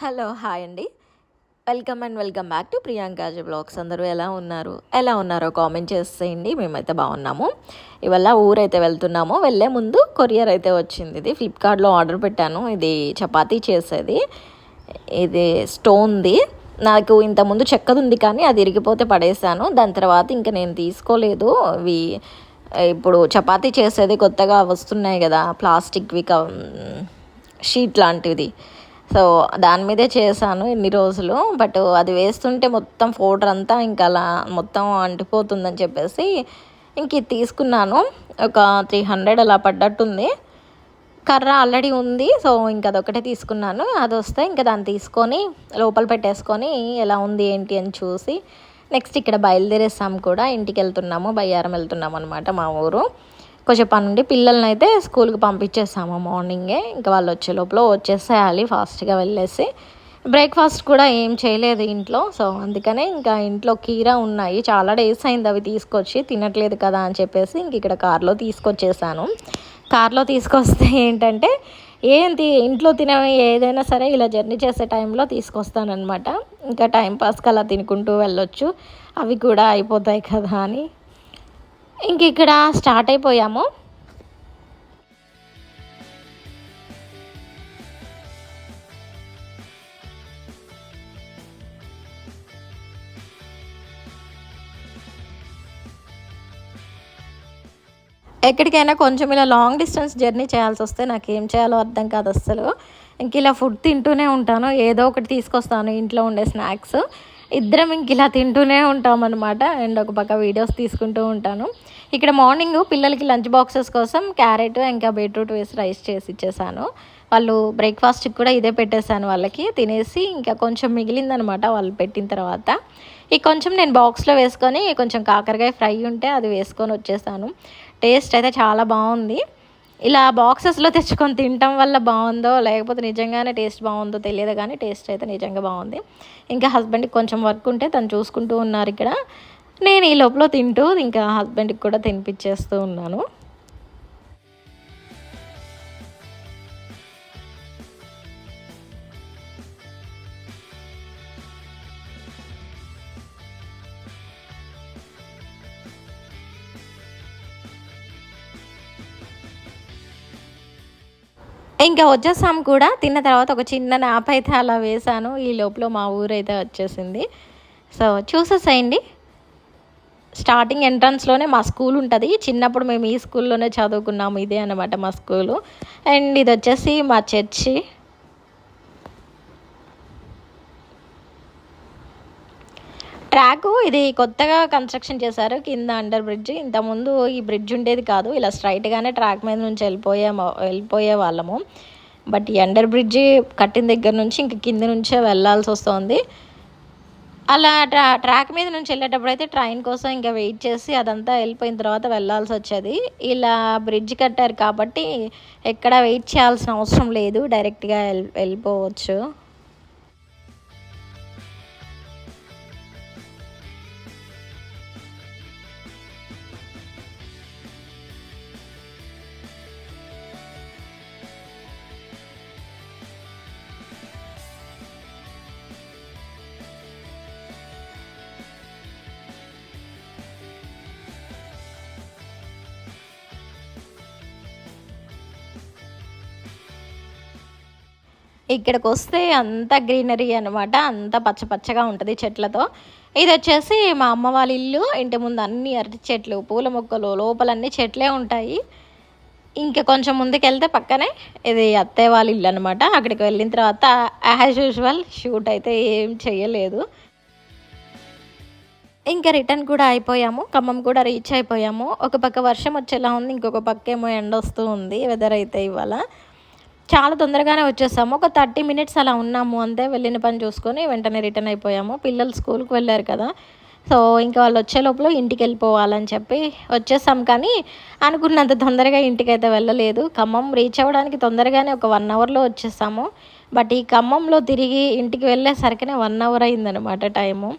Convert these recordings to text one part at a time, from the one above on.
Hello hi అండి. Welcome and welcome back to Priyanka ji blogs. అందరూ ఎలా ఉన్నారు? ఎలా ఉన్నారో కామెంట్ చేసేయండి. మేమైతే బాగున్నాము. ఇవాళ ఊరైతే వెళ్తున్నాము. వెళ్ళే ముందు కొరియర్ అయితే వచ్చింది. ఇది ఫ్లిప్కార్ట్లో ఆర్డర్ పెట్టాను. ఇది చపాతీ చేసేది. ఇది స్టోన్ది. నాకు ఇంతకుముందు చెక్కది ఉంది కానీ అది ఇరిగిపోతే పడేసాను. దాని తర్వాత ఇంకా నేను తీసుకోలేదు. ఇవి ఇప్పుడు చపాతీ చేసేది కొత్తగా వస్తున్నాయి కదా ప్లాస్టిక్వి షీట్ లాంటిది. సో దాని మీదే చేశాను ఇన్ని రోజులు. బట్ అది వేస్తుంటే మొత్తం ఫోటర్ అంతా ఇంకా అలా మొత్తం అంటిపోతుందని చెప్పేసి ఇంక ఇది తీసుకున్నాను. ఒక త్రీ హండ్రెడ్ అలా పడ్డట్టుంది. కర్ర ఆల్రెడీ ఉంది. సో ఇంకా అదొకటే తీసుకున్నాను. అది వస్తే ఇంకా దాన్ని తీసుకొని లోపల పెట్టేసుకొని ఎలా ఉంది ఏంటి అని చూసి నెక్స్ట్ ఇక్కడ బయలుదేరేసాం కూడా. ఇంటికి వెళ్తున్నాము బయ్యారం వెళ్తున్నాము అనమాట మా ఊరు. కొంచెం పని ఉండి పిల్లల్ని అయితే స్కూల్కి పంపించేసాము మార్నింగే. ఇంకా వాళ్ళు వచ్చే లోపల వచ్చేసేయాలి ఫాస్ట్గా వెళ్ళేసి. బ్రేక్ఫాస్ట్ కూడా ఏం చేయలేదు ఇంట్లో. సో అందుకనే ఇంకా ఇంట్లో కీరా ఉన్నాయి. చాలా డేస్ అయింది అవి తీసుకొచ్చి తినట్లేదు కదా అని చెప్పేసి ఇంక ఇక్కడ కార్లో తీసుకొచ్చేసాను. కార్లో తీసుకొస్తే ఏంటంటే ఏంటి ఇంట్లో తినవి ఏదైనా సరే ఇలా జర్నీ చేసే టైంలో తీసుకొస్తానమాట ఇంకా టైం పాస్కి అలా తినుకుంటూ వెళ్ళొచ్చు. అవి కూడా అయిపోతాయి కదా అని. ఇంక ఇక్కడ స్టార్ట్ అయిపోయాము. ఎక్కడికైనా కొంచెం ఇలా లాంగ్ డిస్టెన్స్ జర్నీ చేయాల్సి వస్తే నాకు ఏం చేయాలో అర్థం కాదు అస్సలు. ఇంక ఇలా ఫుడ్ తింటూనే ఉంటాను. ఏదో ఒకటి తీసుకొస్తాను ఇంట్లో ఉండే స్నాక్స్. ఇద్దరం ఇంక ఇలా తింటూనే ఉంటాం అనమాట అండ్ ఒక పక్క వీడియోస్ తీసుకుంటూ ఉంటాను. ఇక్కడ మార్నింగ్ పిల్లలకి లంచ్ బాక్సెస్ కోసం క్యారెట్ ఇంకా బీట్రూట్ వేసి రైస్ చేసి ఇచ్చేసాను. వాళ్ళు బ్రేక్ఫాస్ట్కి కూడా ఇదే పెట్టేశాను వాళ్ళకి. తినేసి ఇంకా కొంచెం మిగిలిందనమాట వాళ్ళు పెట్టిన తర్వాత. ఈ కొంచెం నేను బాక్స్లో వేసుకొని కొంచెం కాకరకాయ ఫ్రై ఉంటే అది వేసుకొని వచ్చేసాను. టేస్ట్ అయితే చాలా బాగుంది. ఇలా బాక్సెస్లో తెచ్చుకొని తినటం వల్ల బాగుందో లేకపోతే నిజంగానే టేస్ట్ బాగుందో తెలియదు కానీ టేస్ట్ అయితే నిజంగా బాగుంది. ఇంకా హస్బెండ్కి కొంచెం వర్క్ ఉంటే తను చూసుకుంటూ ఉన్నారు ఇక్కడ. నేను ఈ లోపల తింటూ ఇంకా హస్బెండ్కి కూడా తినిపించేస్తూ ఉన్నాను. ఇంకా వచ్చేసాం కూడా తిన్న తర్వాత ఒక చిన్న నాప్ అయితే అలా వేశాను. ఈ లోపల మా ఊరైతే వచ్చేసింది. సో చూసేసేయండి. స్టార్టింగ్ ఎంట్రన్స్లోనే మా స్కూల్ ఉంటుంది. చిన్నప్పుడు మేము ఈ స్కూల్లోనే చదువుకున్నాము. ఇదే అనమాట మా స్కూలు. అండ్ ఇది వచ్చేసి మా చర్చి. ట్రాకు ఇది కొత్తగా కన్స్ట్రక్షన్ చేశారు కింద అండర్ బ్రిడ్జ్. ఇంతకుముందు ఈ బ్రిడ్జ్ ఉండేది కాదు. ఇలా స్ట్రైట్గానే ట్రాక్ మీద నుంచి వెళ్ళిపోయే వెళ్ళిపోయే వాళ్ళము. బట్ ఈ అండర్ బ్రిడ్జ్ కట్టిన దగ్గర నుంచి ఇంక కింద నుంచే వెళ్ళాల్సి వస్తుంది. అలా ట్రా ట్రాక్ మీద నుంచి వెళ్ళేటప్పుడు అయితే ట్రైన్ కోసం ఇంకా వెయిట్ చేసి అదంతా వెళ్ళిపోయిన తర్వాత వెళ్ళాల్సి వచ్చేది. ఇలా బ్రిడ్జ్ కట్టారు కాబట్టి ఎక్కడ వెయిట్ చేయాల్సిన అవసరం లేదు. డైరెక్ట్గా వెళ్ళిపోవచ్చు. ఇక్కడికి వస్తే అంత గ్రీనరీ అనమాట అంత పచ్చ పచ్చగా ఉంటుంది చెట్లతో. ఇది వచ్చేసి మా అమ్మ వాళ్ళ ఇల్లు ఇంటి ముందు అన్ని అరటి చెట్లు పూల మొక్కలు లోపలన్నీ చెట్లే ఉంటాయి. ఇంకా కొంచెం ముందుకెళ్తే పక్కనే ఇది అత్తయ్య వాళ్ళ ఇల్లు అనమాట అక్కడికి వెళ్ళిన తర్వాత యాజ్ యూజువల్ షూట్ అయితే ఏం చేయలేదు ఇంకా రిటర్న్ కూడా అయిపోయాము ఖమ్మం కూడా రీచ్ అయిపోయాము. ఒక పక్క వర్షం వచ్చేలా ఉంది ఇంకొక పక్క ఏమో ఎండ వస్తూ ఉంది వెదర్ అయితే ఇవాళ చాలా తొందరగానే వచ్చేసాము. ఒక థర్టీ మినిట్స్ అలా ఉన్నాము అంతే. వెళ్ళిన పని చూసుకొని వెంటనే రిటర్న్ అయిపోయాము. పిల్లలు స్కూల్కి వెళ్ళారు కదా. సో ఇంకా వాళ్ళు వచ్చే లోపల ఇంటికి వెళ్ళిపోవాలని చెప్పి వచ్చేసాం కానీ అనుకున్నంత తొందరగా ఇంటికి అయితే వెళ్ళలేదు. ఖమ్మం రీచ్ అవ్వడానికి తొందరగానే ఒక వన్ అవర్లో వచ్చేసాము. బట్ ఈ ఖమ్మంలో తిరిగి ఇంటికి వెళ్ళేసరికినే వన్ అవర్ అయిందనమాట టైము.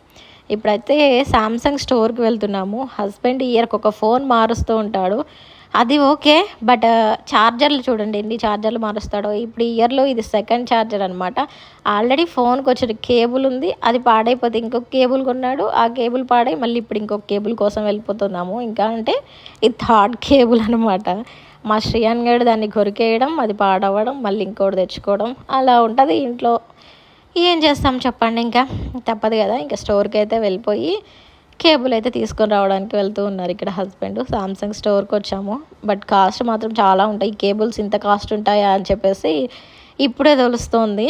ఇప్పుడైతే సామ్సంగ్ స్టోర్కి వెళ్తున్నాము. హస్బెండ్ ఇయర్కి ఒక ఫోన్ మారుస్తూ ఉంటాడు. అది ఓకే బట్ ఛార్జర్లు చూడండి ఎన్ని ఛార్జర్లు మారుస్తాడో. ఇప్పుడు ఇయర్లో ఇది సెకండ్ ఛార్జర్ అనమాట ఆల్రెడీ ఫోన్కి వచ్చిన కేబుల్ ఉంది అది పాడైపోతే ఇంకొక కేబుల్ కొన్నాడు ఆ కేబుల్ పాడై మళ్ళీ ఇప్పుడు ఇంకొక కేబుల్ కోసం వెళ్ళిపోతున్నాము. ఇంకా అంటే ఇది థర్డ్ కేబుల్ అనమాట మా శ్రీయాన్ గడు దాన్ని కొరికేయడం అది పాడవడం మళ్ళీ ఇంకోటి తెచ్చుకోవడం అలా ఉంటుంది ఇంట్లో. ఏం చేస్తాం చెప్పండి ఇంకా? తప్పదు కదా ఇంకా స్టోర్కి అయితే వెళ్ళిపోయి కేబుల్ అయితే తీసుకొని రావడానికి వెళ్తూ ఉన్నారు ఇక్కడ హస్బెండ్. సామ్సంగ్ స్టోర్కి వచ్చాము. బట్ కాస్ట్ మాత్రం చాలా ఉంటాయి. కేబుల్స్ ఇంత కాస్ట్ ఉంటాయా అని చెప్పేసి ఇప్పుడే తెలుస్తుంది.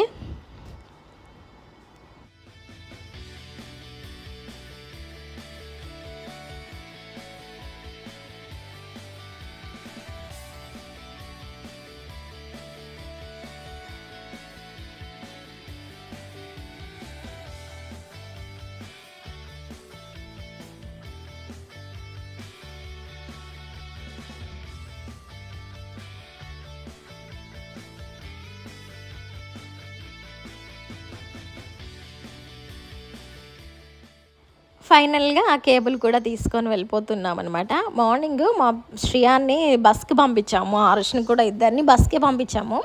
ఫైనల్గా ఆ కేబుల్ కూడా తీసుకొని వెళ్ళిపోతున్నాం అనమాట మార్నింగ్ మా శ్రియాన్ని బస్కి పంపించాము. ఆరుష్ని కూడా ఇద్దరిని బస్కి పంపించాము.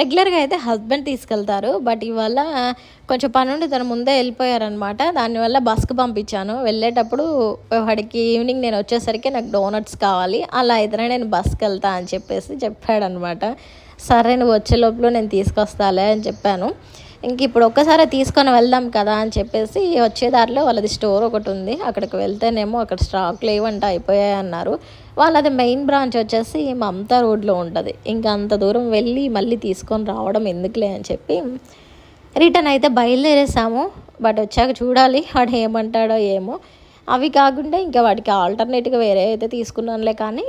రెగ్యులర్గా అయితే హస్బెండ్ తీసుకెళ్తారు. బట్ ఇవాళ కొంచెం పని ఉండి తను ముందే వెళ్ళిపోయారనమాట దానివల్ల బస్కి పంపించాను. వెళ్ళేటప్పుడు వాడికి ఈవినింగ్ నేను వచ్చేసరికి నాకు డోనట్స్ కావాలి. అలా అయితేనే నేను బస్కి వెళ్తా అని చెప్పేసి చెప్పాడనమాట సరే నువ్వు వచ్చే లోపల నేను తీసుకొస్తాలే అని చెప్పాను. ఇంక ఇప్పుడు ఒక్కసారి తీసుకొని వెళ్దాం కదా అని చెప్పేసి వచ్చే దారిలో వాళ్ళది స్టోర్ ఒకటి ఉంది. అక్కడికి వెళ్తేనేమో అక్కడ స్టాక్ లేవంట అయిపోయాయి అన్నారు. వాళ్ళది మెయిన్ బ్రాంచ్ వచ్చేసి మమతా రోడ్లో ఉంటుంది. ఇంకా అంత దూరం వెళ్ళి మళ్ళీ తీసుకొని రావడం ఎందుకులే అని చెప్పి రిటర్న్ అయితే బయలుదేరేసాము. బట్ వచ్చాక చూడాలి వాడు ఏమంటాడో ఏమో. అవి కాకుండా ఇంకా వాడికి ఆల్టర్నేట్గా వేరే అయితే తీసుకున్నానులే కానీ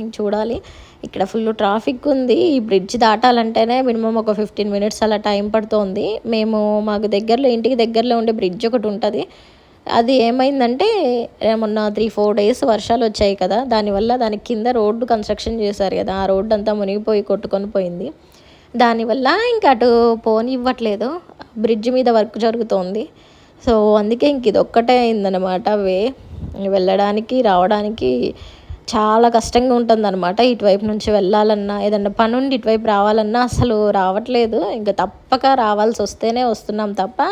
చూడాలి. ఇక్కడ ఫుల్ ట్రాఫిక్ ఉంది. ఈ బ్రిడ్జ్ దాటాలంటేనే మినిమం ఒక ఫిఫ్టీన్ మినిట్స్ అలా టైం పడుతుంది. మేము మాకు దగ్గరలో ఇంటికి దగ్గరలో ఉండే బ్రిడ్జ్ ఒకటి ఉంటుంది. అది ఏమైందంటే మొన్న త్రీ ఫోర్ డేస్ వర్షాలు వచ్చాయి కదా. దానివల్ల దాని కింద రోడ్డు కన్స్ట్రక్షన్ చేశారు కదా. ఆ రోడ్డు అంతా మునిగిపోయి కొట్టుకొని పోయింది. దానివల్ల ఇంకా అటు పోనివ్వట్లేదు. బ్రిడ్జ్ మీద వర్క్ జరుగుతోంది. సో అందుకే ఇంక ఇది ఒక్కటే అయిందనమాట వే. వెళ్ళడానికి రావడానికి చాలా కష్టంగా ఉంటుందనమాట ఇటువైపు నుంచి వెళ్ళాలన్నా ఏదన్నా పని ఉండి ఇటువైపు రావాలన్నా అసలు రావట్లేదు. ఇంకా తప్పక రావాల్సి వస్తేనే వస్తున్నాం తప్ప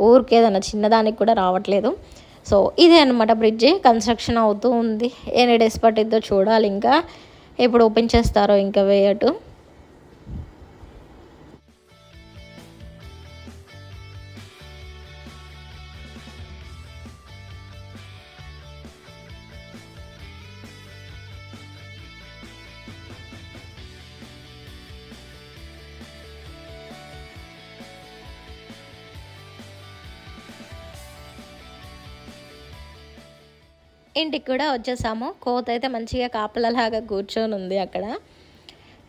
ఊరికి ఏదన్నా చిన్నదానికి కూడా రావట్లేదు. సో ఇదే అనమాట బ్రిడ్జి. కన్స్ట్రక్షన్ అవుతూ ఉంది. ఎన్ని డేస్ పట్టిద్దో చూడాలి ఇంకా ఎప్పుడు ఓపెన్ చేస్తారో ఇంకా వేయటు. ఇంటికి కూడా వచ్చేసాము. కోత అయితే మంచిగా కాపలలాగా కూర్చొని ఉంది అక్కడ.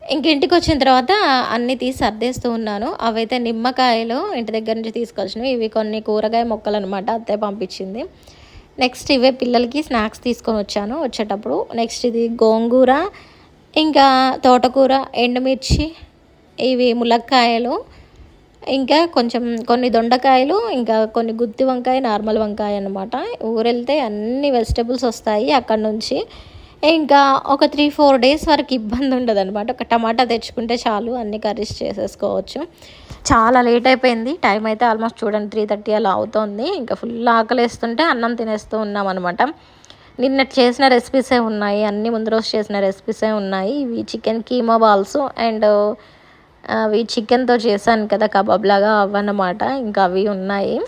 ఇంక ఇంటికి వచ్చిన తర్వాత అన్నీ తీసి సర్దేస్తూ ఉన్నాను. అవైతే నిమ్మకాయలు ఇంటి దగ్గర నుంచి తీసుకొచ్చినవి. ఇవి కొన్ని కూరగాయ మొక్కలు అనమాట అత్తే పంపించింది. నెక్స్ట్ ఇవే పిల్లలకి స్నాక్స్ తీసుకొని వచ్చాను వచ్చేటప్పుడు. నెక్స్ట్ ఇది గోంగూర ఇంకా తోటకూర ఎండుమిర్చి ఇవి ములక్కాయలు ఇంకా కొంచెం కొన్ని దొండకాయలు ఇంకా కొన్ని గుత్తి వంకాయ నార్మల్ వంకాయ అనమాట ఊరెళ్తే అన్ని వెజిటబుల్స్ వస్తాయి అక్కడ నుంచి. ఇంకా ఒక త్రీ ఫోర్ డేస్ వరకు ఇబ్బంది ఉండదు అనమాట ఒక టమాటా తెచ్చుకుంటే చాలు అన్ని కర్రీస్ చేసేసుకోవచ్చు. చాలా లేట్ అయిపోయింది. టైం అయితే ఆల్మోస్ట్ చూడండి త్రీ థర్టీ అలా అవుతుంది. ఇంకా ఫుల్ ఆకలేస్తుంటే అన్నం తినేస్తూ ఉన్నాం అనమాట నిన్న చేసిన రెసిపీసే ఉన్నాయి. అన్ని ముందు రోజు చేసిన రెసిపీసే ఉన్నాయి. ఇవి చికెన్ కీమా బాల్స్ అండ్ అవి చికెన్తో చేశాను కదా కబాబ్ లాగా అవన్నమాట ఇంకా అవి ఉన్నాయి.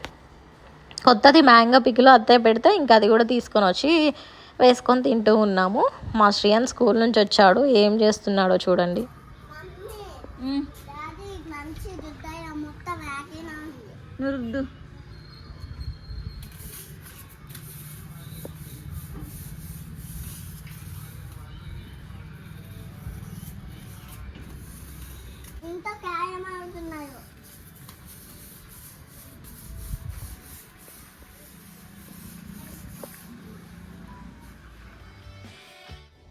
కొత్తది మ్యాంగో పికిలో అత్తయ్య పెడితే ఇంకా అది కూడా తీసుకొని వచ్చి వేసుకొని తింటూ ఉన్నాము. మా శ్రీయాన్ స్కూల్ నుంచి వచ్చాడు. ఏం చేస్తున్నాడో చూడండి. నురుద్దు ఇంత ఖాయమవుతున్నాయో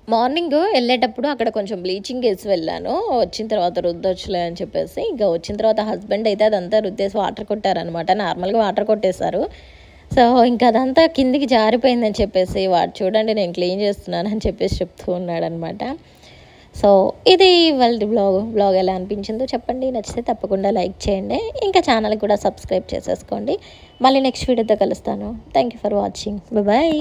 మార్నింగ్ వెళ్ళేటప్పుడు అక్కడ కొంచెం బ్లీచింగ్ వేసి వెళ్ళాను. వచ్చిన తర్వాత రుద్దొచ్చులే అని చెప్పేసి ఇంకా వచ్చిన తర్వాత హస్బెండ్ అయితే అదంతా రుద్దేసి వాటర్ కొట్టారనమాట నార్మల్గా వాటర్ కొట్టేశారు. సో ఇంకా అదంతా కిందికి జారిపోయిందని చెప్పేసి వాడు చూడండి నేను క్లీన్ చేస్తున్నాను అని చెప్పేసి చెప్తూ ఉన్నాడనమాట సో ఇది వాళ్ళ బ్లాగ్ బ్లాగ్ ఎలా అనిపించిందో చెప్పండి. నచ్చితే తప్పకుండా లైక్ చేయండి. ఇంకా ఛానల్ కూడా సబ్స్క్రైబ్ చేసేసుకోండి. మళ్ళీ నెక్స్ట్ వీడియోతో కలుస్తాను. Thank you for watching bye